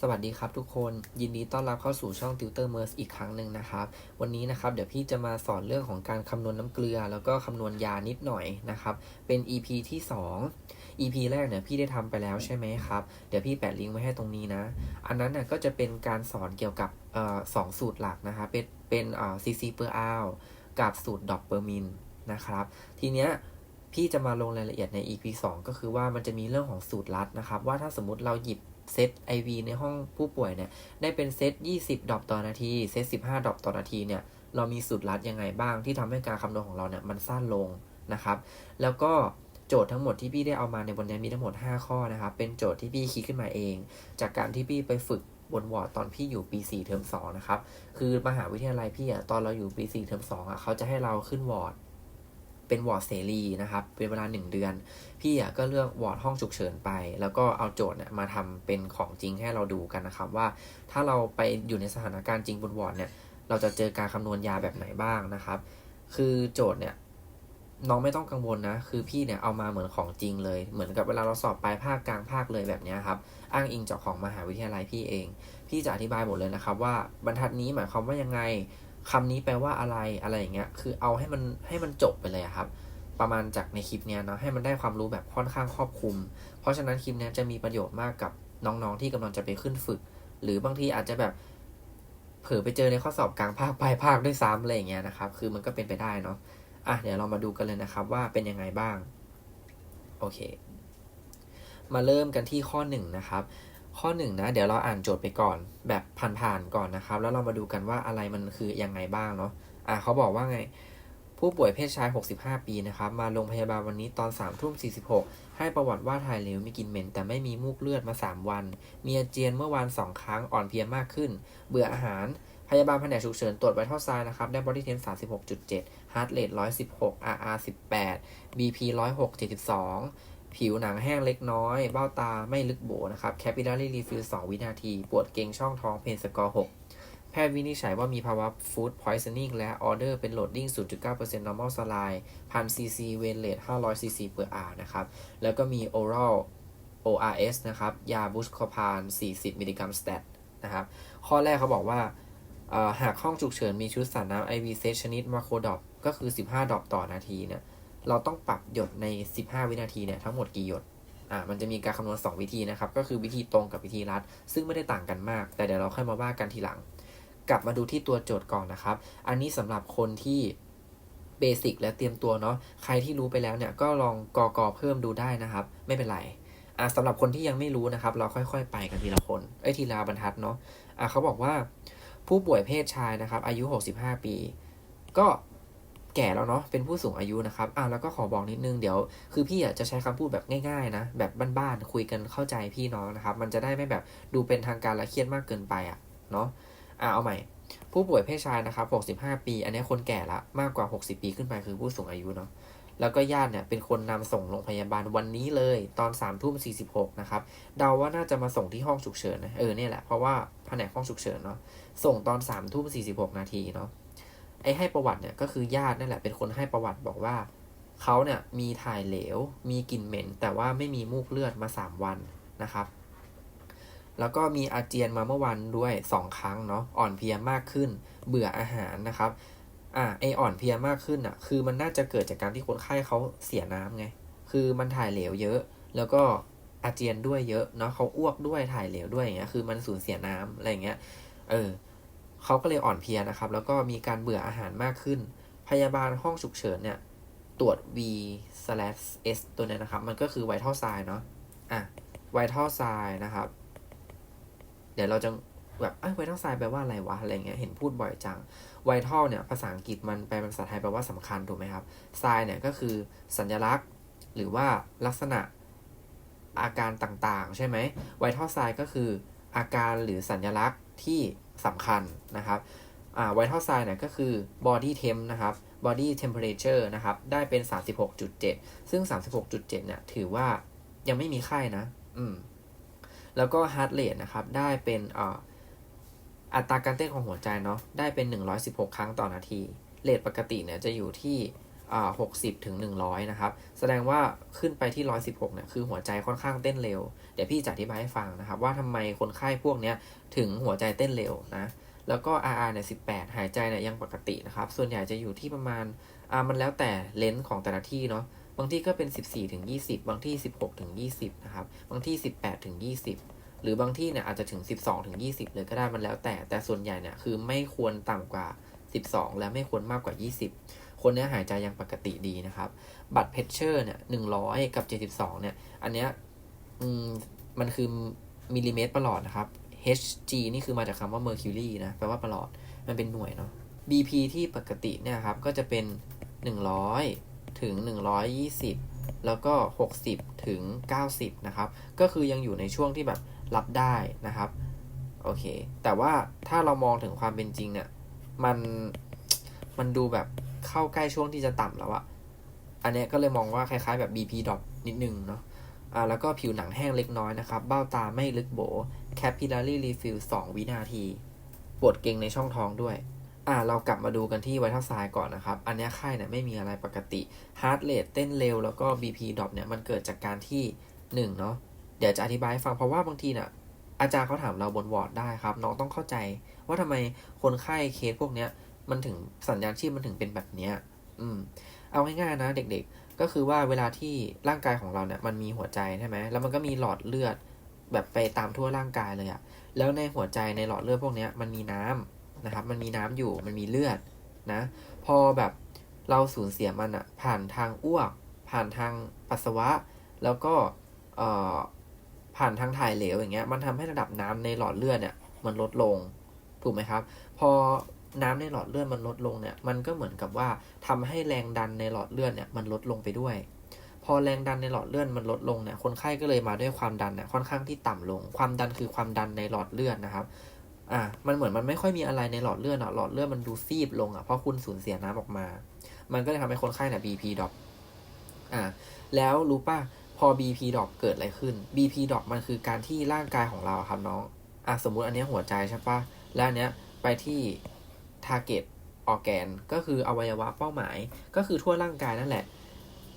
สวัสดีครับทุกคนยินดีต้อนรับเข้าสู่ช่อง Tutor m e r s อีกครั้งหนึ่งนะครับ วันนี้นะครับเดี๋ยวพี่จะมาสอนเรื่องของการคำนวณน้ำเกลือ แล้วก็คำนวณยานิดหน่อยนะครับเป็น EP ที่ 2 EP แรกเนี่ยพี่ได้ทำไปแล้วใช่ไหมครับ เดี๋ยวพี่แปะลิงก์ไว้ให้ตรงนี้นะ อันนั้นน่ยก็จะเป็นการสอนเกี่ยวกับออสองสูตรหลักนะครับเป็นเป็นเอ่อ cc per hour กับสูตร dot per min นะครับทีเนี้ยพี่จะมาลงรายละเอียดใน EP 2 ก็คือว่ามันจะมีเรื่องของสูตรลัดนะครับว่าถ้าสมมติเราหยิบ เซต IV ในห้องผู้ป่วยเนี่ย ได้เป็นเซต 20 ดอปต่อนาที เซต 15 ดอปต่อนาทีเนี่ย เรามีสูตรลัดยังไงบ้างที่ทำให้การคำนวณของเราเนี่ยมันสั้นลงนะครับ แล้วก็โจทย์ทั้งหมดที่พี่ได้เอามาในวันนี้มีทั้งหมด 5 ข้อนะครับ เป็นโจทย์ที่พี่คิดขึ้นมาเอง จากการที่พี่ไปฝึกบนวอร์ดตอนพี่อยู่ปี 4 เทอม2นะครับ คือมหาวิทยาลัยพี่อะตอนเราอยู่ปี 4 เทอม2อะเขาจะให้เราขึ้นวอร์ด เป็นวอร์ดเสรีนะครับ เป็นเวลา 1 เดือน พี่อะก็เลือกวอร์ดห้องฉุกเฉินไป แล้วก็เอาโจทย์เนี่ยมาทำเป็นของจริงให้เราดูกันนะครับ ว่าถ้าเราไปอยู่ในสถานการณ์จริงบนวอร์ดเนี่ย เราจะเจอการคำนวณยาแบบไหนบ้างนะครับ คือโจทย์เนี่ยน้องไม่ต้องกังวลนะ คือพี่เนี่ยเอามาเหมือนของจริงเลย เหมือนกับเวลาเราสอบปลายภาคกลางภาคเลยแบบนี้ครับ อ้างอิงจากของมหาวิทยาลัยพี่เอง พี่จะอธิบายหมดเลยนะครับว่าบรรทัดนี้หมายความว่ายังไง คำนี้แปลว่าอะไรอะไรอย่างเงี้ย คือเอาให้มันให้มันจบไปเลยครับ ประมาณจากในคลิปเนี้ยเนาะให้มันได้ความรู้แบบค่อนข้างครอบคลุม เพราะฉะนั้นคลิปเนี้ยจะมีประโยชน์มากกับน้องๆที่กำลังจะไปขึ้นฝึก หรือบางทีอาจจะแบบเผลอไปเจอในข้อสอบกลางภาคปลายภาคด้วยซ้ำอะไรอย่างเงี้ยนะครับ คือมันก็เป็นไปได้เนาะอะเดี๋ยวเรามาดูกันเลยนะครับว่าเป็นยังไงบ้าง โอเค มาเริ่มกันที่ข้อหนึ่งนะครับ ข้อหนึ่งนะเดี๋ยวเราอ่านโจทย์ไปก่อนแบบผ่านๆก่อนนะครับ แล้วเรามาดูกันว่าอะไรมันคือยังไงบ้างเนาะอะเขาบอกว่าไง ผู้ป่วยเพศชาย 65 ปีนะครับ มาโรงพยาบาลวันนี้ตอน3ทุ่ม46 ให้ประวัติว่าถ่ายเหลวมีกลิ่นเหม็น แต่ไม่มีมูกเลือดมา 3 วัน มีอาเจียนเมื่อวาน 2 ครั้งอ่อนเพลียมากขึ้น เบื่ออาหารพยาบาลแผนกฉุกเฉินตรวจไวท์เท่าซน์นะครับ ได้บอดี้เทนสาม36.7ฮาร์ดเรท116 RR 18 BP 106 72 ผิวหนังแห้งเล็กน้อย เบ้าตาไม่ลึกโบนะครับ capillary refill 2 วินาที ปวดเกรงช่องท้องเพนสกอร์ 6 แพทย์วินิจฉัยว่ามีภาวะ food poisoning และออเดอร์เป็น loading 0.9% normal saline 1000 cc เวนเลท500 cc per hour นะครับ แล้วก็มี oral ORS นะครับ ยาบุสโคพาน 40 มิลลิกรัมสเตตนะครับ ข้อแรกเขาบอกว่า หากห้องฉุกเฉินมีชุดสารน้ำ IV เซตชนิดมาโคดอปก็คือ 15 ดอปต่อนาทีเนี่ย เราต้องปรับหยดใน 15 วินาทีเนี่ยทั้งหมดกี่หยดอ่ามันจะมีการคำนวณ 2 วิธีนะครับ ก็คือวิธีตรงกับวิธีรัด ซึ่งไม่ได้ต่างกันมาก แต่เดี๋ยวเราค่อยมาว่ากันทีหลัง กลับมาดูที่ตัวโจทย์ก่อนนะครับ อันนี้สำหรับคนที่เบสิกและเตรียมตัวเนาะใครที่รู้ไปแล้วเนี่ยก็ลองกอกอเพิ่มดูได้นะครับ ไม่เป็นไรอ่าสำหรับคนที่ยังไม่รู้นะครับ เราค่อย ๆ ไปกันทีละคนเอ้ยทีละบรรทัดเนาะอ่าเขาบอกว่าผู้ป่วยเพศชายนะครับ อายุ 65 ปี ก็ แก่แล้วเนาะเป็นผู้สูงอายุนะครับอ่าแล้วก็ขอบอกนิดนึงเดี๋ยว คือพี่อะจะใช้คำพูดแบบง่ายๆนะแบบบ้านๆคุยกันเข้าใจพี่น้องนะครับ มันจะได้ไม่แบบดูเป็นทางการและเครียดมากเกินไปอะเนาะอ่าเอาใหม่ผู้ป่วยเพศชายนะครับ 65 ปี อันนี้คนแก่ละมากกว่า 60 ปีขึ้นไปคือผู้สูงอายุเนาะ แล้วก็ญาติเนี่ยเป็นคนนำส่งโรงพยาบาลวันนี้เลยตอน3ทุ่ม46นะครับ เดาว่าน่าจะมาส่งที่ห้องฉุกเฉินนะ เออเนี่ยแหละ เพราะว่าแผนกห้องฉุกเฉินเนาะ ส่งตอน3ทุ่ม46นาทีเนาะ ไอ้ให้ประวัติเนี่ยก็คือญาตินั่นแหละเป็นคนให้ประวัติบอกว่าเขาเนี่ยมีถ่ายเหลว มีกลิ่นเหม็น แต่ว่าไม่มีมูกเลือดมา 3 วันนะครับ แล้วก็มีอาเจียนมาเมื่อวันด้วย 2 ครั้งเนาะอ่อนเพลียมากขึ้น เบื่ออาหารนะครับอ่าไออ่อนเพลียมากขึ้นอะคือมันน่าจะเกิดจากการที่คนไข้เขาเสียน้ำไง คือมันถ่ายเหลวเยอะ แล้วก็อาเจียนด้วยเยอะเนาะเขาอ้วกด้วยถ่ายเหลวด้วยอย่างเงี้ยคือมันสูญเสียน้ำอะไรอย่างเงี้ยเออ เขาก็เลยอ่อนเพลียนะครับ แล้วก็มีการเบื่ออาหารมากขึ้น พยาบาลห้องฉุกเฉินเนี่ย ตรวจ V s l s ตัวนี้นะครับ มันก็คือไวท์เท่าไซเนาะอะไวท์เท่าไซนะครับ เดี๋ยวเราจะแบบไวท์เท่าไซแปลว่าอะไรวะอะไรเงี้ยเห็นพูดบ่อยจังไวท์เท่าเนี่ยภาษาอังกฤษมันแปลเป็นภาษาไทยแปลว่าสำคัญถูกไหมครับไซเนี่ยก็คือสัญลักษณ์ หรือว่าลักษณะอาการต่างๆ ใช่ไหมไวท์เท่าไซก็คืออาการหรือสัญลักษณ์ที่ สำคัญนะครับอ่าไวท์เท่าไซน์เนี่ยก็คือ body temp นะครับ body temperature นะครับ ได้เป็น 36.7 ซึ่ง 36.7เนี่ยถือว่ายังไม่มีไข้นะ อืม แล้วก็ heart rate นะครับ ได้เป็นอ่าอัตราการเต้นของหัวใจเนาะ ได้เป็น 116 ครั้งต่อนาที เรทปกติเนี่ยจะอยู่ที่ อ่า60ถึง100นะครับ แสดงว่าขึ้นไปที่116เนี่ยคือหัวใจค่อนข้างเต้นเร็ว เดี๋ยวพี่จะอธิบายให้ฟังนะครับ ว่าทำไมคนไข้พวกเนี้ยถึงหัวใจเต้นเร็วนะ แล้วก็ RR เนี่ย18หายใจเนี่ยยังปกตินะครับ ส่วนใหญ่จะอยู่ที่ประมาณอ่ามันแล้วแต่เลนส์ของแต่ละที่เนาะบางที่ก็เป็น 14ถึง20 บางที่ 16ถึง20นะครับบางที่ 18ถึง20 หรือบางที่เนี่ยอาจจะถึง 12ถึง20 เลยก็ได้มันแล้วแต่แต่ส่วนใหญ่เนี่ยคือไม่ควรต่ำกว่า 12 และไม่ควรมากกว่า 20 คนเนี้ยหายใจยังปกติดีนะครับ บัตรเพชเชอร์เนี่ย100กับ72เนี่ย อันเนี้ยอืมมันคือมิลลิเมตรประหลอดนะครับ Hg นี่คือมาจากคำว่า mercury นะ แปลว่าประหลอด มันเป็นหน่วยเนาะ BP ที่ปกติเนี่ยครับ ก็จะเป็น 100 ถึง 120 แล้วก็ 60 ถึง 90 นะครับ ก็คือยังอยู่ในช่วงที่แบบรับได้นะครับ โอเค แต่ว่าถ้าเรามองถึงความเป็นจริงเนี่ย มัน มันดูแบบ เข้าใกล้ช่วงที่จะต่ำแล้วอะอันเนี้ยก็เลยมองว่าคล้ายๆแบบ BP ดรอปนิดนึงเนาะอ่าแล้วก็ผิวหนังแห้งเล็กน้อยนะครับ เบ้าตาไม่ลึกโบ capillary refill 2 วินาที ปวดเกร็งในช่องท้องด้วยอ่าเรากลับมาดูกันที่ไวท์เท่าไซก่อนนะครับ อันเนี้ยไข้เนี่ยไม่มีอะไรปกติ heart rate เต้นเร็วแล้วก็ BP ดรอปเนี่ยมันเกิดจากการที่1เนาะเดี๋ยวจะอธิบายให้ฟังเพราะว่าบางทีเนี่ยอาจารย์เขาถามเราบนวอร์ดได้ครับ น้องต้องเข้าใจว่าทำไมคนไข้เคสพวกเนี้ย มันถึงสัญญาณชีพมันถึงเป็นแบบเนี้ย อืม เอาง่ายๆนะเด็กๆ ก็คือว่าเวลาที่ร่างกายของเราเนี่ย มันมีหัวใจใช่ไหมแล้วมันก็มีหลอดเลือด แบบไปตามทั่วร่างกายเลยอะแล้วในหัวใจในหลอดเลือดพวกเนี้ยมันมีน้ำนะครับ มันมีน้ำอยู่ มันมีเลือดนะ พอแบบเราสูญเสียมันอะผ่านทางอ้วก ผ่านทางปัสสาวะ แล้วก็เอ่อผ่านทางถ่ายเหลวอย่างเงี้ย มันทำให้ระดับน้ำในหลอดเลือดเนี่ยมันลดลง ถูกไหมครับ พอ น้ำในหลอดเลือดมันลดลงเนี่ยมันก็เหมือนกับว่าทำให้แรงดันในหลอดเลือดเนี่ยมันลดลงไปด้วย พอแรงดันในหลอดเลือดมันลดลงเนี่ยคนไข้ก็เลยมาด้วยความดันเนี่ยค่อนข้างที่ต่ำลง ความดันคือความดันในหลอดเลือดนะครับอ่ามันเหมือนมันไม่ค่อยมีอะไรในหลอดเลือดอะหลอดเลือดมันดูซีบลงอะเพราะคุณสูญเสียน้ำออกมา มันก็เลยทำให้คนไข้เนี่ย BP ดรอปอ่าแล้วรู้ป่ะพอ BP ดรอปเกิดอะไรขึ้น BP ดรอปมันคือการที่ร่างกายของเราครับน้องอะสมมุติอันนี้หัวใจใช่ป่ะแล้วอันเนี้ยไปที่ target organ ก็คืออวัยวะเป้าหมาย ก็คือทั่วร่างกายนั่นแหละ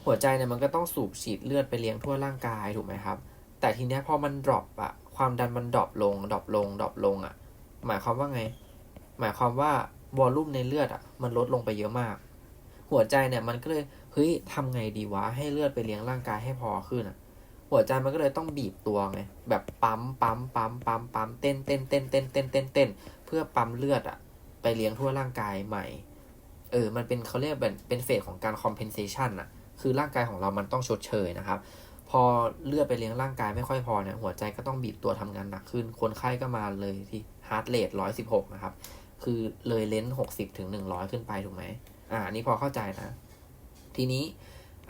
หัวใจเนี่ยมันก็ต้องสูบฉีดเลือดไปเลี้ยงทั่วร่างกายถูกไหมครับ แต่ทีเนี้ยพอมันดรอปอะความดันมันดรอปลงดรอปลงดรอปลงอะหมายความว่าไง หมายความว่าวอลลุ่มในเลือดอะมันลดลงไปเยอะมาก หัวใจเนี่ยมันก็เลยเฮ้ยทำไงดีวะให้เลือดไปเลี้ยงร่างกายให้พอขึ้นอะหัวใจมันก็เลยต้องบีบตัวไงแบบปั๊มปั๊มปั๊มปั๊มปั๊มเต้นเต้นเต้นเต้นเต้นเต้นเต้นเพื่อปั๊มเลือดอะ เลี้ยงทั่วร่างกายใหม่ เออ มันเป็นเขาเรียกเป็นเป็นเฟสของการ compensation อะคือร่างกายของเรามันต้องชดเชยนะครับ พอเลือดไปเลี้ยงร่างกายไม่ค่อยพอเนี่ยหัวใจก็ต้องบีบตัวทำงานหนักขึ้น คนไข้ก็มาเลยที่ heart rate ร้อยสิบหกนะครับ คือเลยเลนส์หกสิบถึงหนึ่งร้อยขึ้นไปถูกไหมอ่านนี้พอเข้าใจนะ ทีนี้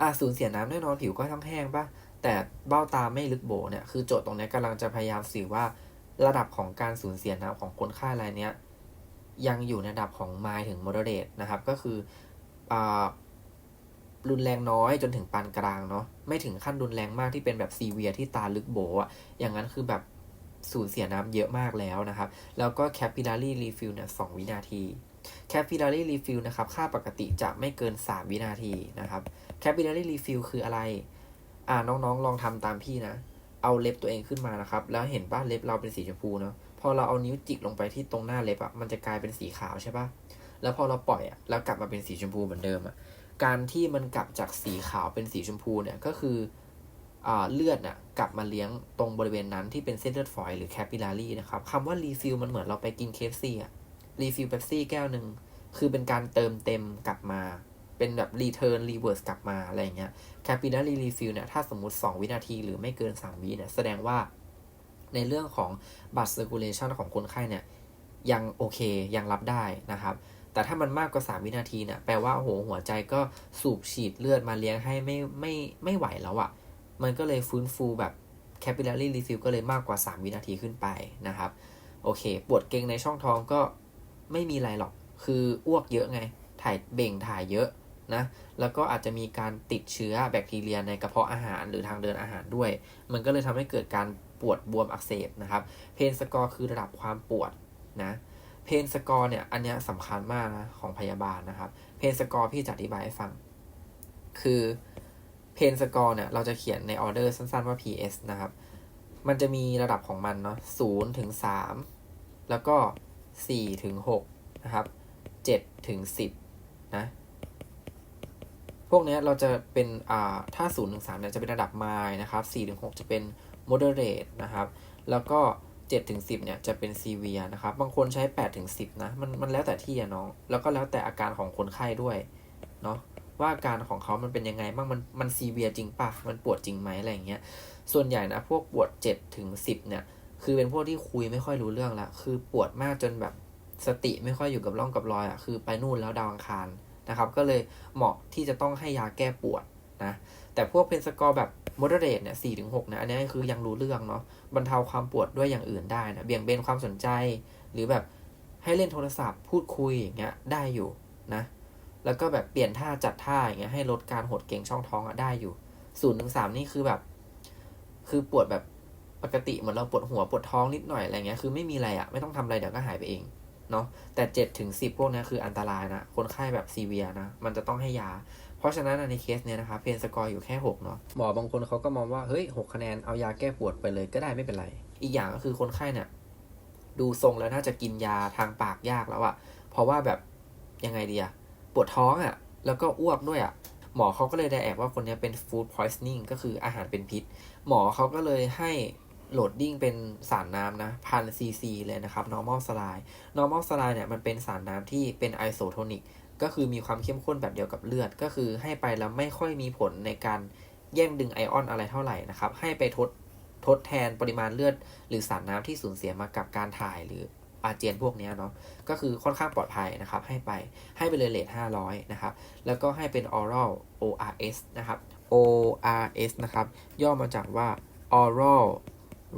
อ่าสูญเสียน้ำแน่นอนผิวก็ต้องแห้งปะแต่เบ้าตาไม่ลึกโบเนี่ยคือโจทย์ตรงนี้ยกำลังจะพยายามสื่อว่าระดับของการสูญเสียน้ำของคนไข้รายเนี้ย ยังอยู่ในระดับของ mild ถึง moderate นะครับ ก็คืออรุนแรงน้อยจนถึงปานกลางเนาะไม่ถึงขั้นรุนแรงมากที่เป็นแบบซีเวียที่ตาลึกโบอะอย่างนั้นคือแบบสูญเสียน้ำเยอะมากแล้วนะครับ แล้วก็ capillary refill เนี่ย2วินาที capillary refill นะครับ ค่าปกติจะไม่เกิน 3 วินาทีนะครับ capillary refill คืออะไร อ่าน้องๆ ลองทำตามพี่นะ เอาเล็บตัวเองขึ้นมานะครับ แล้วเห็นป่ะเล็บเราเป็นสีชมพูเนาะ พอเราเอานิ้วจิกลงไปที่ตรงหน้าเล็บอะมันจะกลายเป็นสีขาวใช่ปะแล้วพอเราปล่อยอะแล้วกลับมาเป็นสีชมพูเหมือนเดิมอะการที่มันกลับจากสีขาวเป็นสีชมพูเนี่ยก็คืออเลือดน่ะกลับมาเลี้ยงตรงบริเวณนั้นที่เป็นเส้นเลือดฝอยหรือ capillary นะครับคำว่า refill มันเหมือนเราไปกินเคฟซีอะ refill เ e ปซี่แก้วหนึ่งคือเป็นการเติมเต็มกลับมา เป็นแบบ return reverse กลับมาอะไรอย่างเงี้ย capillary refill เนี่ยถ้าสมมติ 2 วินาทีหรือไม่เกิน 3 วิเนี่ยแสดงว่า ในเรื่องของ blood circulation ของคนไข้เนี่ยยังโอเคยังรับได้นะครับ แต่ถ้ามันมากกว่า 3 วินาทีเนี่ยแปลว่าโอ้โหหัวใจก็สูบฉีดเลือดมาเลี้ยงให้ไม่ไม่ไม่ไหวแล้วอะ่ะ มันก็เลยฟื้นฟูแบบ capillary refill ก็เลยมากกว่า 3 วินาทีขึ้นไปนะครับ โอเค ปวดเกร็งในช่องท้องก็ไม่มีอะไรหรอก คืออ้วกเยอะไง ถ่ายเบ่งถ่ายเยอะนะ แล้วก็อาจจะมีการติดเชื้อแบคทีเรียในกระเพาะอาหารหรือทางเดินอาหารด้วย มันก็เลยทำให้เกิดการ ปวดบวมอักเสบนะครับ เพนสกอร์คือระดับความปวดนะ เพนสกอร์เนี่ยอันเนี้ยสำคัญมากนะของพยาบาลนะครับ เพนสกอร์พี่จะอธิบายให้ฟัง คือเพนสกอร์เนี่ยเราจะเขียนในออเดอร์สั้นๆว่า PS นะครับ มันจะมีระดับของมันเนาะ0ถึง3แล้วก็4ถึง6นะครับ7ถึง10นะพวกเนี้ยเราจะเป็น อ่า ถ้า0ถึง3เนี่ยจะเป็นระดับ mile นะครับ4ถึง6จะเป็น moderate นะครับ แล้วก็ 7 ถึง 10 เนี่ยจะเป็น severe นะครับ บางคนใช้ 8 ถึง 10 นะ มันมันแล้วแต่ที่อะน้อง แล้วก็แล้วแต่อาการของคนไข้ด้วย เนาะว่าอาการของเขามันเป็นยังไงบ้าง มันมันซีเวียจริงปะมันปวดจริงไหมอะไรอย่างเงี้ย ส่วนใหญ่นะ พวกปวด 7 ถึง 10 เนี่ย คือเป็นพวกที่คุยไม่ค่อยรู้เรื่องละ คือปวดมากจนแบบสติไม่ค่อยอยู่กับร่องกับรอยอะ่ะ คือไปนู่นแล้วดาวอังคารนะครับ ก็เลยเหมาะที่จะต้องให้ยาแก้ปวดนะ แต่พวกเพนสกอร์แบบ moderate เนี่ย4ถึง6นะ อันนี้คือยังรู้เรื่องเนาะบรรเทาความปวดด้วยอย่างอื่นได้นะ เบี่ยงเบนความสนใจ หรือแบบให้เล่นโทรศัพท์พูดคุยอย่างเงี้ยได้อยู่นะ แล้วก็แบบเปลี่ยนท่าจัดท่าอย่างเงี้ยให้ลดการหดเกร็งช่องท้องอะได้อยู่ศูนย์ถึงสามนี่คือแบบ คือปวดแบบปกติเหมือนเราปวดหัวปวดท้องนิดหน่อยอะไรเงี้ยคือไม่มีอะไรอะไม่ต้องทำอะไรเดี๋ยวก็หายไปเองเนาะแต่เจ็ดถึงสิบพวกนี้คืออันตรายนะ คนไข้แบบซีเวียนะ มันจะต้องให้ยา เพราะฉะนั้นในเคสเนี้ยนะครับเพนสกอร์อยู่แค่หกเนาะหมอบางคนเขาก็มองว่าเฮ้ยหกคะแนนเอายาแก้ปวดไปเลยก็ได้ไม่เป็นไร อีกอย่างก็คือคนไข้เนี่ยดูทรงแล้วน่าจะกินยาทางปากยากแล้วอะเพราะว่าแบบยังไงดีอะปวดท้องอะแล้วก็อ้วกด้วยอะหมอเขาก็เลยได้แอกว่าคนนี้เป็น food poisoning ก็คืออาหารเป็นพิษ หมอเขาก็เลยให้โหลดดิ้งเป็นสารน้ำนะพันซีซีเลยนะครับ normal saline normal saline เนี่ยมันเป็นสารน้ำที่เป็นไอโซโทนิก ก็คือมีความเข้มข้นแบบเดียวกับเลือด ก็คือให้ไปแล้วไม่ค่อยมีผลในการแย่งดึงไอออนอะไรเท่าไหร่นะครับ ให้ไปทดทดแทนปริมาณเลือด หรือสารน้ำที่สูญเสียมากับการถ่ายหรืออาเจียนพวกนี้เนาะ ก็คือค่อนข้างปลอดภัยนะครับ ให้ไป ให้ไปเลยเลท500 นะครับ แล้วก็ให้เป็น oral ORS นะครับ ORS นะครับ ย่อมาจากว่า oral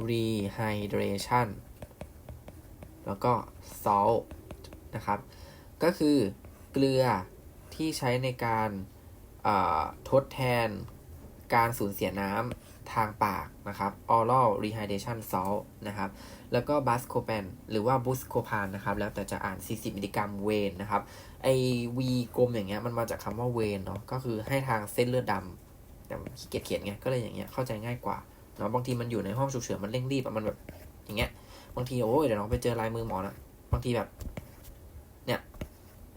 rehydration แล้วก็ salt นะครับ ก็คือ เกลือที่ใช้ในการทดแทนการสูญเสียน้ำทางปากนะครับ oral rehydration salt นะครับ แล้วก็บัสโคแปนหรือว่าบุสโคพานนะครับ แล้วแต่จะอ่าน 40 มิลลิกรัมเวนนะครับ ไอวีกลมอย่างเงี้ยมันมาจากคำว่าเวนเนาะ ก็คือให้ทางเส้นเลือดดำแต่ขี้เกียจเขียนไง ก็เลยอย่างเงี้ยเข้าใจง่ายกว่าเนาะ บางทีมันอยู่ในห้องฉุกเฉินมันเร่งรีบอะมันแบบอย่างเงี้ย บางทีโอ้ยเดี๋ยวน้องไปเจอลายมือหมอนะบางทีแบบ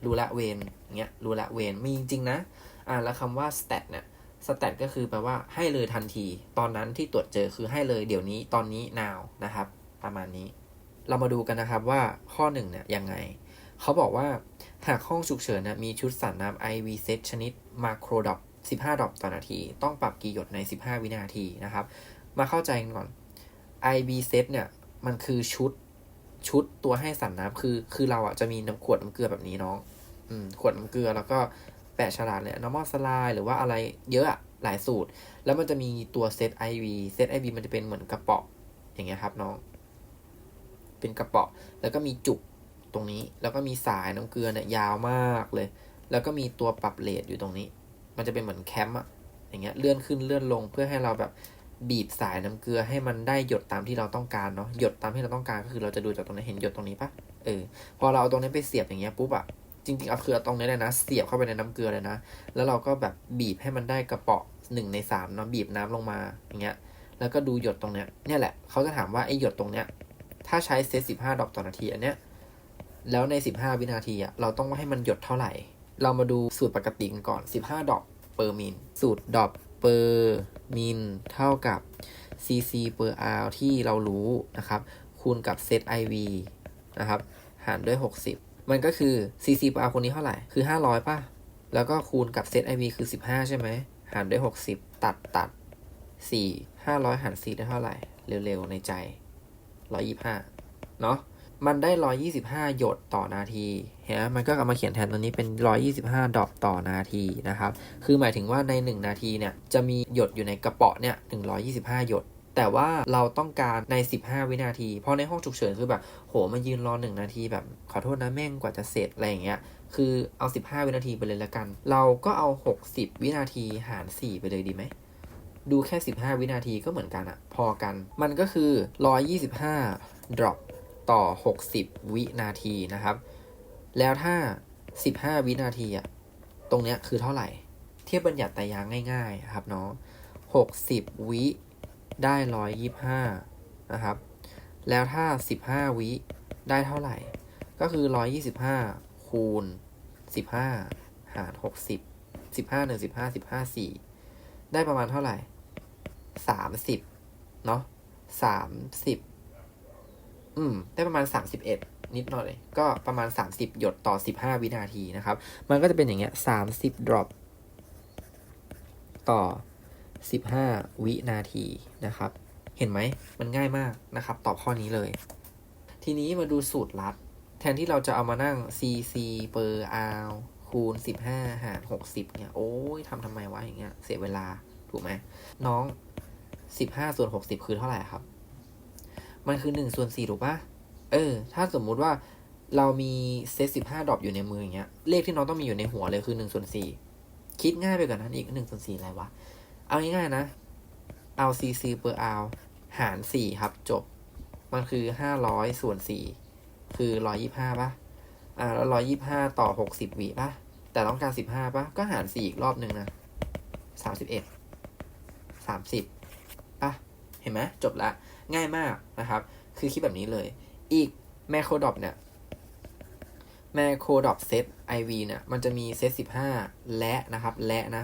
รู้ละเวนอย่างเงี้ยรู้ละเวนมีจริงๆนะอ่าแล้วคำว่า stat เนี่ย stat ก็คือแปลว่าให้เลยทันที ตอนนั้นที่ตรวจเจอคือให้เลยเดี๋ยวนี้ตอนนี้ now นะครับ ประมาณนี้ เรามาดูกันนะครับว่าข้อหนึ่งเนี่ยยังไง เขาบอกว่าหากห้องฉุกเฉินนะมีชุดสารน้ำ IV set ชนิดมาโครดอป15 ดอปต่อนาที ต้องปรับกี่หยดใน 15 วินาทีนะครับ มาเข้าใจกันก่อน IV set เนี่ย มันคือชุด ชุดตัวให้สารน้ำคือ คือเราอะจะมีน้ำขวดน้ำเกลือแบบนี้น้อง อืม ขวดน้ำเกลือแล้วก็แปะฉลากเลย normal saline หรือว่าอะไรเยอะอะหลายสูตร แล้วมันจะมีตัวเซต IV เซต IV มันจะเป็นเหมือนกระป๋ออย่างเงี้ยครับน้อง เป็นกระป๋อแล้วก็มีจุกตรงนี้ แล้วก็มีสายน้ำเกลือเนี่ยยาวมากเลย แล้วก็มีตัวปรับเลทอยู่ตรงนี้ มันจะเป็นเหมือนแคมอะอย่างเงี้ยเลื่อนขึ้นเลื่อนลงเพื่อให้เราแบบ บีบสายน้ำเกลือให้มันได้หยดตามที่เราต้องการเนาะหยดตามที่เราต้องการก็คือเราจะดูจากตรงนี้เห็นหยดตรงนี้ปะเออพอเราเอาตรงนี้ไปเสียบอย่างเงี้ยปุ๊บอะจริงๆเอาคือตรงนี้เลยนะ เสียบเข้าไปในน้ำเกลือเลยนะ แล้วเราก็แบบบีบให้มันได้กระเปาะหนึ่งในสามเนาะบีบน้ำลงมาอย่างเงี้ย แล้วก็ดูหยดตรงเนี้ยเนี่ยแหละเขาจะถามว่าไอ้หยดตรงเนี้ยถ้าใช้เซตสิบห้าดอกต่อนาทีอันเนี้ยแล้วในสิบห้าวินาทีอะเราต้องให้มันหยดเท่าไหร่ เรามาดูสูตรปกติกันก่อนสิบห้าดอกเปอร์มิลสูตรดอก เปอร์มิลเท่ากับ cc per hour ที่เรารู้นะครับ คูณกับเซต IV นะครับ หารด้วย 60 มันก็คือ cc per hour คนนี้เท่าไหร่ คือ 500 ป่ะ แล้วก็คูณกับเซต IV คือ 15 ใช่ไหม หารด้วย 60 ตัดตัด 4 500 หาร 4 ได้เท่าไหร่ เร็วๆ ในใจ 125 เนาะ มันได้ 125 หยดต่อนาที เห็นไหมมันก็กลับมาเขียนแทนตัวนี้เป็น 125 ดอกต่อนาทีนะครับ คือหมายถึงว่าใน 1 นาทีเนี่ยจะมีหยดอยู่ในกระป๋อเนี่ย 125 หยด แต่ว่าเราต้องการใน 15 วินาที เพราะในห้องฉุกเฉินคือแบบ โหมายืนรอ 1 นาทีแบบ ขอโทษนะแม่งกว่าจะเสร็จอะไรอย่างเงี้ย คือเอา 15 วินาทีไปเลยละกัน เราก็เอา 60 วินาทีหาร 4 ไปเลยดีไหม ดูแค่ 15 วินาทีก็เหมือนกันอะพอกัน มันก็คือ 125 drop ต่อ 60 วินาทีนะครับ แล้วถ้า 15 วินาทีอะตรงเนี้ยคือเท่าไหร่ททียบบัญญัติไตรยางง่ายๆครับเนาะหกสิบวิได้ร้อยยี่ห้านะครับ แล้วถ้าสิบห้าวิได้เท่าไหร่ ก็คือร้อยยี่สิบห้าคูณสิบห้าหารหกสิบสิบห้าหนึ่งสิบห้าสิบห้าสี่ได้ประมาณเท่าไหร่สามสิบเนาะสามสิบอืม ได้ประมาณสามสิบเอ็ด นิดหน่อย ก็ประมาณสามสิบหยดต่อสิบห้าวินาทีนะครับ มันก็จะเป็นอย่างเงี้ยสามสิบ drop ต่อ 15 วินาทีนะครับ เห็นไหมมันง่ายมากนะครับ ตอบข้อนี้เลย ทีนี้มาดูสูตรลัด แทนที่เราจะเอามานั่ง cc per hour คูณ 15 หาร 60 เนี่ย โอ้ยทำทำไมวะอย่างเงี้ย เสียเวลา ถูกไหม น้อง 15 ส่วน 60 คือเท่าไหร่ครับ มันคือ 1 ส่วน 4 ถูกปะ เออ ถ้าสมมุติว่าเรามีเซต15ดอปอยู่ในมืออย่างเงี้ย เลขที่น้องต้องมีอยู่ในหัวเลยคือ1ส่วน4คิดง่ายไปกว่านั้นอีก1ส่วน4อะไรวะ เอาง่ายๆนะ เอา cc per hour หาร4ครับจบ มันคือ500ส่วน4คือ125ป่ะ อ่า แล้ว125ต่อ60วิป่ะ แต่ต้องการ15ป่ะ ก็หาร4อีกรอบหนึ่งนะ31 30ป่ะ เห็นไหมจบละ ง่ายมากนะครับ คือคิดแบบนี้เลย อีก macro dot เนี่ย macro dot set iv เนี่ย มันจะมีเซต15และนะครับ และนะ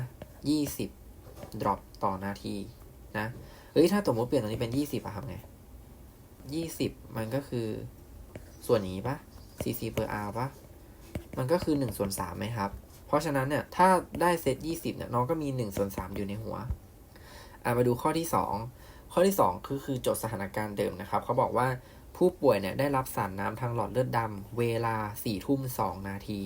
20 drop ต่อนาทีนะเฮ้ยถ้าสมมติเปลี่ยนตรงนี้เป็น20อะครับไง20มันก็คือส่วนนี้ปะ cc per hour ปะมันก็คือ1ส่วน3ไหมครับ เพราะฉะนั้นเนี่ย ถ้าได้เซต20เนี่ย น้องก็มี1ส่วน3อยู่ในหัว อะมาดูข้อที่2ข้อที่2คือคือโจทย์สถานการณ์เดิมนะครับ เขาบอกว่า ผู้ป่วยเนี่ยได้รับสารน้ำทางหลอดเลือดดำเวลา4ทุ่ม2นาที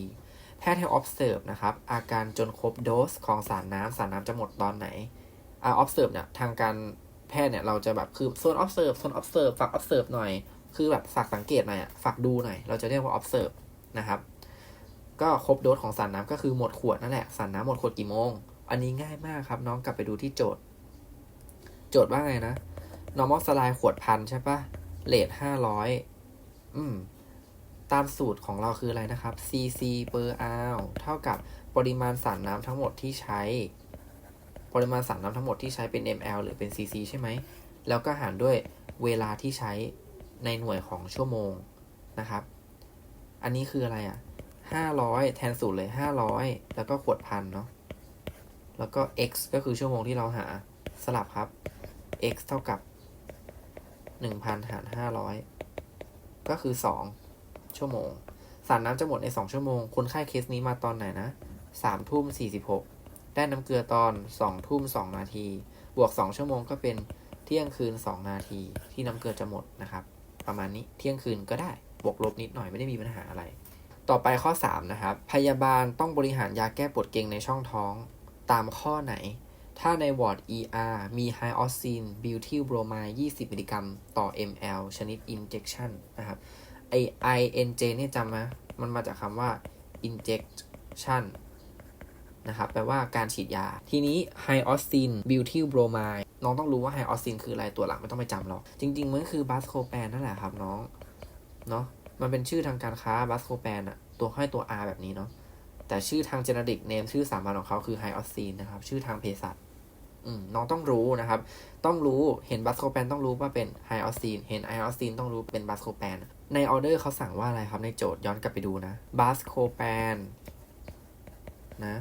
แพทย์ให้ observe นะครับ อาการจนครบโดสของสารน้ำสารน้ำจะหมดตอนไหนอ่า observe เนี่ยทางการแพทย์เนี่ยเราจะแบบคือโซน observe โซน observe ฝาก observe หน่อย คือแบบฝากสังเกตหน่อยอะฝากดูหน่อย เราจะเรียกว่า observe นะครับ ก็ครบโดสของสารน้ำก็คือหมดขวดนั่นแหละสารน้ำหมดขวดกี่โมง อันนี้ง่ายมากครับ น้องกลับไปดูที่โจทย์ โจทย์ว่าไงนะ normal slide ขวดพันใช่ปะ เลทห้าร้อยอืม ตามสูตรของเราคืออะไรนะครับ cc per hour เท่ากับปริมาณสารน้ำทั้งหมดที่ใช้ ปริมาณสารน้ำทั้งหมดที่ใช้เป็น ml หรือเป็น cc ใช่ไหม แล้วก็หารด้วยเวลาที่ใช้ในหน่วยของชั่วโมงนะครับ อันนี้คืออะไรอะห้าร้อยแทนสูตรเลยห้าร้อยแล้วก็ขวดพันเนาะ แล้วก็ x ก็คือชั่วโมงที่เราหาสลับครับ x เท่ากับ หนึ่งพันหารห้าร้อยก็คือสองชั่วโมง สารน้ำจะหมดในสองชั่วโมง คนไข้เคสนี้มาตอนไหนนะสามทุ่มสี่สิบหกได้น้ำเกลือตอนสองทุ่มสองนาที บวกสองชั่วโมงก็เป็นเที่ยงคืนสองนาที ที่น้ำเกลือจะหมดนะครับ ประมาณนี้เที่ยงคืนก็ได้ บวกลบนิดหน่อยไม่ได้มีปัญหาอะไร ต่อไปข้อ 3 นะครับ พยาบาลต้องบริหารยาแก้ปวดเกร็งในช่องท้อง ตามข้อไหน ถ้าในวอร์ด ER มี High o x i n Butyl Bromide 20 มิลลิกรัมต่อ ml ชนิด injection นะครับไอ INJ เนี่ยจำไหมมันมาจากคำว่า injection นะครับแปลว่าการฉีดยา ทีนี้ High o x i n Butyl Bromide น้องต้องรู้ว่า High o x i n คืออะไรตัวหลังไม่ต้องไปจำหรอก จริง ๆ มันคือ Buscopan นั่นแหละครับน้อง เนาะมันเป็นชื่อทางการค้า Buscopan อะตัวห้ยตัว R แบบนี้เนาะแต่ชื่อทาง generic name ชื่อสามัญของเขาคือ High o x i n นะครับ ชื่อทางเภสัช น้องต้องรู้นะครับ ต้องรู้เห็น Buscopan ต้องรู้ว่าเป็น High o x i n เห็น High o x i n ต้องรู้เป็น Buscopan ในออเดอร์เขาสั่งว่าอะไรครับในโจทย์ย้อนกลับไปดูนะ Buscopan นะ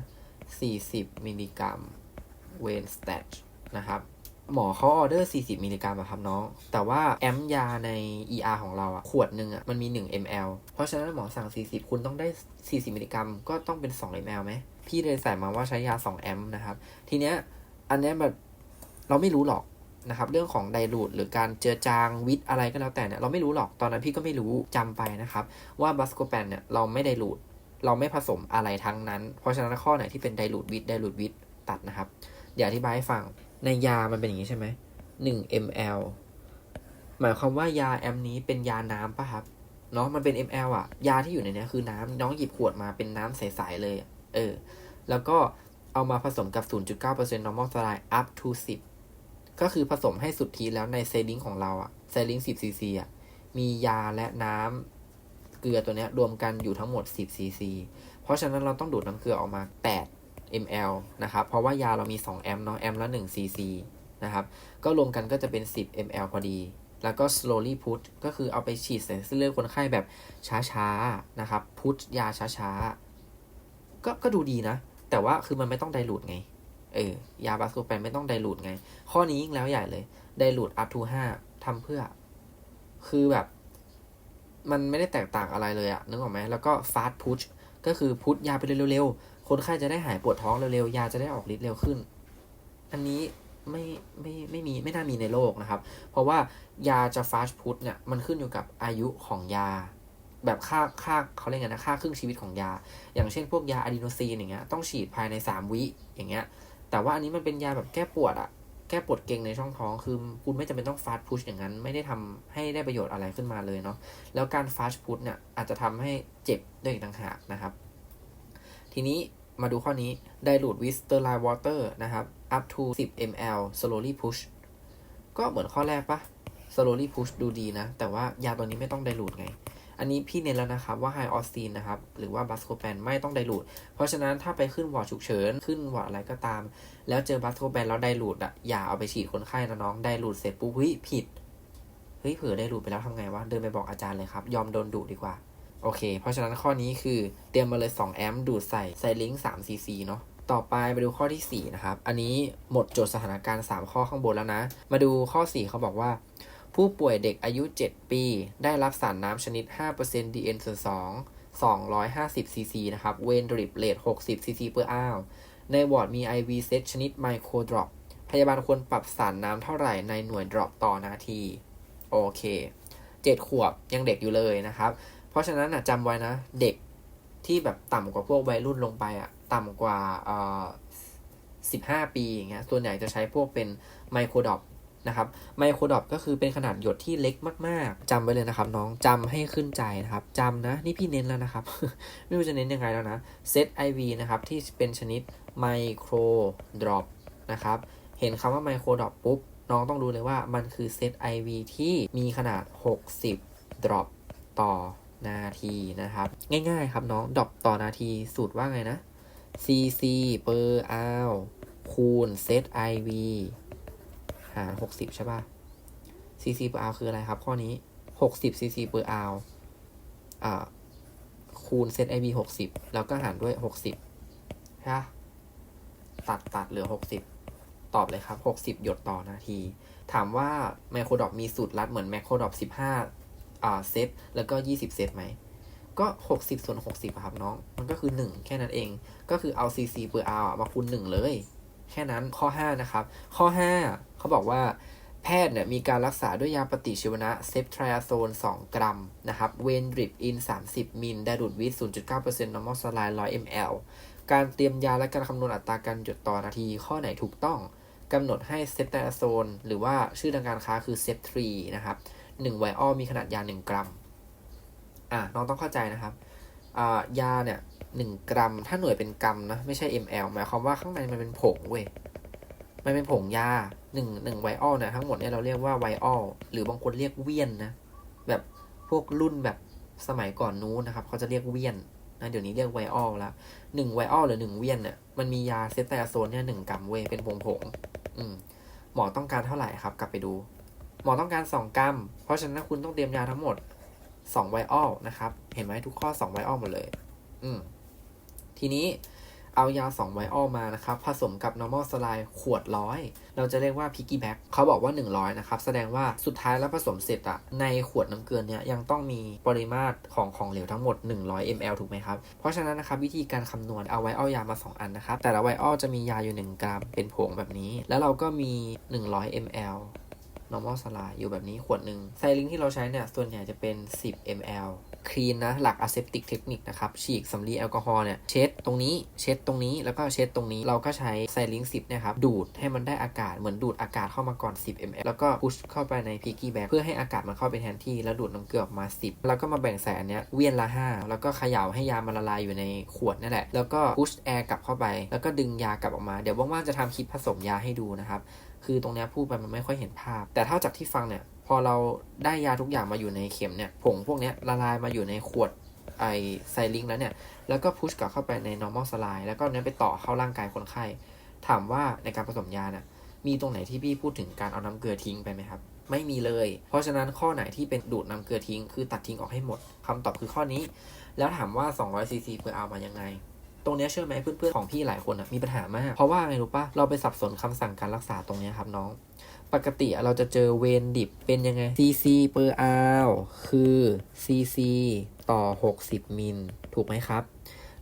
40 มิลลิกรัมเวนสเตชนะครับ หมอเขาออเดอร์ 40 มิลลิกรัมอะครับน้อง แต่ว่าแอมยาใน ER ของเราอะขวดหนึ่งอะมันมี 1 ml เพราะฉะนั้นหมอสั่ง 40 คุณต้องได้ 40 มิลลิกรัมก็ต้องเป็น 2 ml ไหม พี่เลยใส่มาว่าใช้ยา 2 แอมนะครับ ทีเนี้ย อันนี้แบบเราไม่รู้หรอกนะครับ เรื่องของไดรูดหรือการเจือจางวิตอะไรก็แล้วแต่เนี่ยเราไม่รู้หรอกตอนนั้นพี่ก็ไม่รู้จำไปนะครับ ว่าบัสโคแปนเนี่ยเราไม่ไดรูดเราไม่ผสมอะไรทั้งนั้น เพราะฉะนั้นข้อไหนที่เป็นไดรูดวิตไดรูดวิตตัดนะครับ เดี๋ยวอธิบายให้ฟังในยามันเป็นอย่างนี้ใช่ไหมหนึ่ง ml หมายความว่ายาแอมนี้เป็นยาน้ำป่ะครับเนาะมันเป็น ml อะ ยาที่อยู่ในนี้คือน้ำน้องหยิบขวดมาเป็นน้ำใสๆเลย เออ แล้วก็ เอามาผสมกับ 0.9% normal saline up to 10 ก็คือผสมให้สุดทีแล้วในเซลิงของเราอะเซลิง10 cc อะมียาและน้ำเกลือตัวนี้รวมกันอยู่ทั้งหมด 10 cc เพราะฉะนั้นเราต้องดูดน้ำเกลือออกมา 8 ml นะครับ เพราะว่ายาเรามี 2 แอมเนาะแอมละ 1 cc นะครับ ก็รวมกันก็จะเป็น 10 ml พอดี แล้วก็ slowly put ก็คือเอาไปฉีดใส่เส้นเลือดคนไข้แบบช้าๆ นะครับ พุทยาช้าๆ ก็ก็ดูดีนะ แต่ว่าคือมันไม่ต้องไดรูดไง เออ ยาบาสโคแปนไม่ต้องไดรูดไง ข้อนี้ยิ่งแล้วใหญ่เลยไดรูด up to 5ทำเพื่อ คือแบบ มันไม่ได้แตกต่างอะไรเลยอะนึกออกไหมแล้วก็ fast push ก็คือพุทยาไปเร็วๆ คนไข้จะได้หายปวดท้องเร็วๆ ยาจะได้ออกฤทธิ์เร็วขึ้น อันนี้ไม่ไม่ไม่มีไม่น่ามีในโลกนะครับ เพราะว่ายาจะ fast push เนี่ยมันขึ้นอยู่กับอายุของยา แบบค่าค่าเขาเรียกไงนะค่าครึ่งชีวิตของยา อย่างเช่นพวกยาอะดีโนซีนอย่างเงี้ยต้องฉีดภายใน 3 วิอย่างเงี้ย แต่ว่าอันนี้มันเป็นยาแบบแก้ปวดอะแก้ปวดเก่งในช่องท้องคือคุณไม่จำเป็นต้องฟาสต์พุชอย่างนั้น ไม่ได้ทำให้ได้ประโยชน์อะไรขึ้นมาเลยเนาะแล้วการฟาสต์พุชเนี่ยอาจจะทำให้เจ็บด้วยอีกต่างหากนะครับ ทีนี้มาดูข้อนี้ dilute with sterile water นะครับ up to 10 ml slowly push ก็เหมือนข้อแรกปะ slowly push ดูดีนะ แต่ว่ายาตัวนี้ไม่ต้อง dilute ไง อันนี้พี่เน้นแล้วนะครับว่าไฮออสตีนนะครับหรือว่าบัสโคแปนไม่ต้องไดรูดเพราะฉะนั้นถ้าไปขึ้นวอร์ดฉุกเฉินขึ้นวอร์ดอะไรก็ตาม แล้วเจอบัสโคแปนแล้วไดรูดอะอย่าเอาไปฉีดคนไข้นะน้องไดรูดเสร็จปุ๊บเฮ้ยผิดเฮ้ยเผื่อไดรูดไปแล้วทำไงวะเดินไปบอกอาจารย์เลยครับ ยอมโดนดุดีกว่าโอเค เพราะฉะนั้นข้อนี้คือเตรียมมาเลย 2 แอมป์ดูดใส่ใส่ลิงก์3 cc เนาะต่อไปไปดูข้อที่ 4 นะครับ อันนี้หมดโจทย์สถานการณ์ 3 ข้อข้างบนแล้วนะ มาดูข้อ 4 เขาบอกว่า ผู้ป่วยเด็กอายุ 7 ปี ได้รับสารน้ำชนิด 5% DN ส่วน2 250 cc นะครับ เวนดริปเลท60 cc per hour ในวอร์ดมี IV เซตชนิดไมโครดรอป พยาบาลควรปรับสารน้ำเท่าไหร่ในหน่วยดรอปต่อนาที โอเค 7 ขวบยังเด็กอยู่เลยนะครับ เพราะฉะนั้นนะจำไว้นะ เด็กที่แบบต่ำกว่าพวกวัยรุ่นลงไปอะต่ำกว่าเอ่อ15 ปีอย่างเงี้ย ส่วนใหญ่จะใช้พวกเป็นไมโครดรอป นะครับไมโครดอปก็คือเป็นขนาดหยดที่เล็กมากๆจำไว้เลยนะครับ น้องจำให้ขึ้นใจนะครับจำนะ นี่พี่เน้นแล้วนะครับ ไม่รู้จะเน้นยังไงแล้วนะเซต IV นะครับ ที่เป็นชนิดไมโครดรอปนะครับ เห็นคำว่าไมโครดรอปปุ๊บ น้องต้องรู้เลยว่ามันคือเซต IV ที่มีขนาด 60ดรอปต่อนาทีนะครับ ง่ายๆครับน้องดรอปต่อนาทีสูตรว่าไงนะ cc per hour คูณเซต IV หารหกสิบใช่ป่ะ cc per hour คืออะไรครับ ข้อนี้หกสิบ cc per hour อ่า คูณเซต ib หกสิบแล้วก็หารด้วยหกสิบใช่ะตัดตัดเหลือหกสิบตอบเลยครับหกสิบหยดต่อนาที ถามว่าไมโครดอปมีสูตรลัดเหมือนแมคโครดอปสิบห้าอ่า เซต แล้วก็ยี่สิบเซตไหมก็หกสิบส่วนหกสิบครับน้อง มันก็คือหนึ่งแค่นั้นเอง ก็คือเอา cc per hour มาคูณหนึ่งเลย แค่นั้นข้อ 5 นะครับ ข้อ 5 เขาบอกว่าแพทย์เนี่ยมีการรักษาด้วยยาปฏิชีวนะเซฟทริอาโซน 2 กรัมนะครับเวนดริปอิน 30 มิลไดรูดวิท0.9% normal saline 100 ml การเตรียมยาและการคำนวณอัตราการหยดต่อนาที ข้อไหนถูกต้องกำหนดให้เซฟไทอาโซน หรือว่าชื่อทางการค้าคือเซฟทรีนะครับ1ไวออลมีขนาดยา 1 กรัมอะน้องต้องเข้าใจนะครับอ่ายาเนี่ย หนึ่งกรัม ถ้าหน่วยเป็นกรัมนะ ไม่ใช่ ml หมายความว่าข้างในมันเป็นผงเว้ย มันเป็นผงยาหนึ่งหนึ่งไวออลเนี่ยทั้งหมดเนี่ยเราเรียกว่าไวออลหรือบางคนเรียกเวียนนะ แบบพวกรุ่นแบบสมัยก่อนนู้นนะครับ เขาจะเรียกเวียนนะเดี๋ยวนี้เรียกไวออลล้วหนึ่งไวออลหรือหนึ่งเวียนเนี่ยมันมียาเซตไตอโซนเนี่ยหนึ่งกรัมเว้ยเป็นผงผงอืมหมอต้องการเท่าไหร่ครับ กลับไปดู หมอต้องการสองกรัม เพราะฉะนั้นคุณต้องเตรียมยาทั้งหมดสองไวออลนะครับ เห็นไหมทุกข้อสองไวออลหมดเลย อืม ทีนี้เอายา2ไวออลมานะครับ ผสมกับ normal saline ขวดร้อย เราจะเรียกว่า piggy back เขาบอกว่า 100 นะครับ แสดงว่าสุดท้ายแล้วผสมเสร็จอะในขวดน้ำเกลือเนี่ยยังต้องมีปริมาตรของของเหลวทั้งหมด 100 ml ถูกไหมครับ เพราะฉะนั้นนะครับ วิธีการคำนวณเอาไวออลยามา 2 อันนะครับ แต่ละไวออลจะมียาอยู่ 1 กรัมเป็นผงแบบนี้ แล้วเราก็มี 100 ml normal saline อยู่แบบนี้ขวดหนึ่งไซลิงที่เราใช้เนี่ย ส่วนใหญ่จะเป็น 10 ml คลีนนะ หลัก aseptic technique นะครับ ฉีกสำลีแอลกอฮอล์เนี่ย เช็ดตรงนี้ เช็ดตรงนี้ แล้วก็เช็ดตรงนี้ เราก็ใช้ไซลิง10เนี่ยครับ ดูดให้มันได้อากาศ เหมือนดูดอากาศเข้ามาก่อน 10 ml แล้วก็พุชเข้าไปใน piggy bank เพื่อให้อากาศมันเข้าไปแทนที่ แล้วดูดน้ำเกลือออกมา 10 แล้วก็มาแบ่งใส่อันเนี้ยเวียนละ 5 แล้วก็เขย่าให้ยามันละลายอยู่ในขวดนั่นแหละ แล้วก็พุชแอร์กลับเข้าไป แล้วก็ดึงยากลับออกมา เดี๋ยวว่างๆจะทำคลิปผสมยาให้ดูนะครับ คือตรงนี้พูดไปมันไม่ค่อยเห็นภาพ แต่เท่าจากที่ฟังเนี่ยพอเราได้ยาทุกอย่างมาอยู่ในเข็มเนี่ยผงพวกนี้ละลายมาอยู่ในขวดไอไซลิงแล้วเนี่ย แล้วก็พุชกลับเข้าไปใน normal slide แล้วก็เนี้ยไปต่อเข้าร่างกายคนไข้ ถามว่าในการผสมยาน่ะมีตรงไหนที่พี่พูดถึงการเอาน้ำเกลือทิ้งไปไหมครับ ไม่มีเลย เพราะฉะนั้นข้อไหนที่เป็นดูดน้ำเกลือทิ้ง คือตัดทิ้งออกให้หมดคำตอบคือข้อนี้ แล้วถามว่า200ซีซี per hour มายังไง ตรงเนี้ยเชื่อไหมเพื่อนๆของพี่หลายคนอะมีปัญหามาก เพราะว่าไงรู้ปะเราไปสับสนคำสั่งการรักษาตรงเนี้ยครับน้อง ปกติเราจะเจอเวนดิบเป็นยังไง cc per hour คือ cc ต่อ 60 มิล ถูกไหมครับ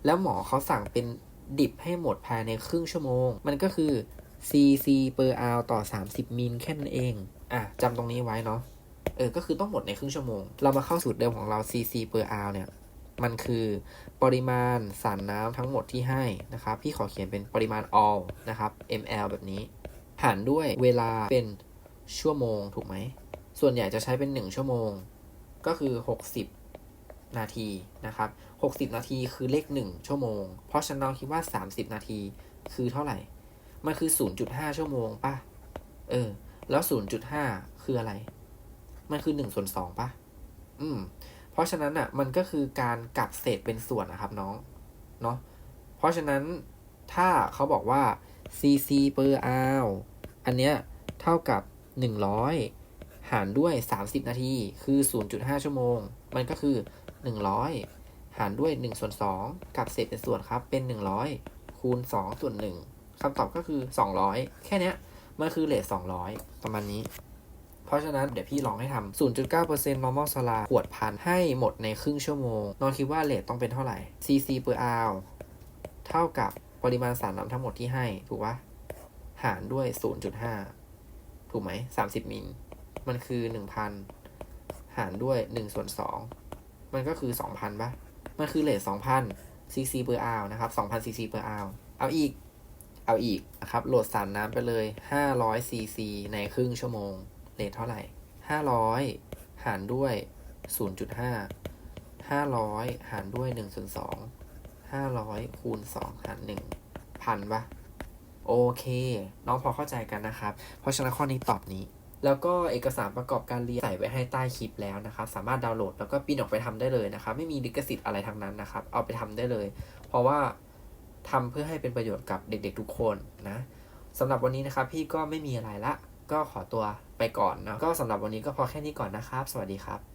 แล้วหมอเขาสั่งเป็นดิบให้หมดภายในครึ่งชั่วโมง มันก็คือ cc per hour ต่อ 30 มิลแค่นั้นเอง อะจำตรงนี้ไว้เนาะ เออ ก็คือต้องหมดในครึ่งชั่วโมง เรามาเข้าสูตรเดิมของเรา cc per hour เนี่ย มันคือปริมาณสารน้ำทั้งหมดที่ให้นะครับ พี่ขอเขียนเป็นปริมาณ all นะครับ ml แบบนี้ หารด้วยเวลาเป็นชั่วโมงถูกไหม ส่วนใหญ่จะใช้เป็น 1 ชั่วโมง ก็คือ 60 นาทีนะครับ 60 นาทีคือเลข 1 ชั่วโมง เพราะฉะนันเราคิดว่า 30 นาทีคือเท่าไหร่ มันคือ 0.5 ชั่วโมงป่ะ เออ แล้ว 0.5 คืออะไร มันคือ1ส่วน2ป่ะ อืม ราะฉะนั้นอะมันก็คือการกลับเศษเป็นส่วนนะครับน้องเนาะเพราะฉะนั้นถ้าเขาบอกว่า cc per hour อันเนี้ยเท่ากับ 100 หารด้วย 30 นาทีคือ 0.5 ชั่วโมง มันก็คือ 100 หารด้วย1ส่วน2กับเศษเป็นส่วนครับเป็น 100 คูณ 2 ส่วน1คำตอบก็คือ 200 แค่เนี้ยมันคือเลท200 ประมาณนี้ เพราะฉะนั้นเดี๋ยวพี่ลองให้ทำ0.9% normal s l a ขวดพันให้หมดในครึ่งชั่วโมง นอนคิดว่าเลทต้องเป็นเท่าไหร่ cc per hour เท่ากับปริมาณสารน้ำทั้งหมดที่ให้ ถูกปะหารด้วย 0.5 ถูกไหม 30 มิล มันคือ 1,000 หารด้วย1ส่วน2มันก็คือ 2,000ปะมันคือเลท2,000 cc per hour นะครับ2,000 cc per hour เอาอีก เอาอีกนะครับ โหลดสารน้ำไปเลย 500 cc ในครึ่งชั่วโมง เลทเท่าไหร่500หารด้วย0.5 500หารด้วย1ส่วน2 500คูณ2หาร1พันปะโอเค น้องพอเข้าใจกันนะครับ เพราะฉะนั้นข้อนี้ตอบนี้ แล้วก็เอกสารประกอบการเรียนใส่ไว้ให้ใต้คลิปแล้วนะครับ สามารถดาวน์โหลดแล้วก็ปิ้นออกไปทำได้เลยนะครับ ไม่มีลิขสิทธิ์อะไรทั้งนั้นนะครับ เอาไปทำได้เลย เพราะว่าทำเพื่อให้เป็นประโยชน์กับเด็กๆทุกคนนะสำหรับวันนี้นะครับพี่ก็ไม่มีอะไรละ ก็ขอตัวไปก่อนนะก็สำหรับวันนี้ก็พอแค่นี้ก่อนนะครับ สวัสดีครับ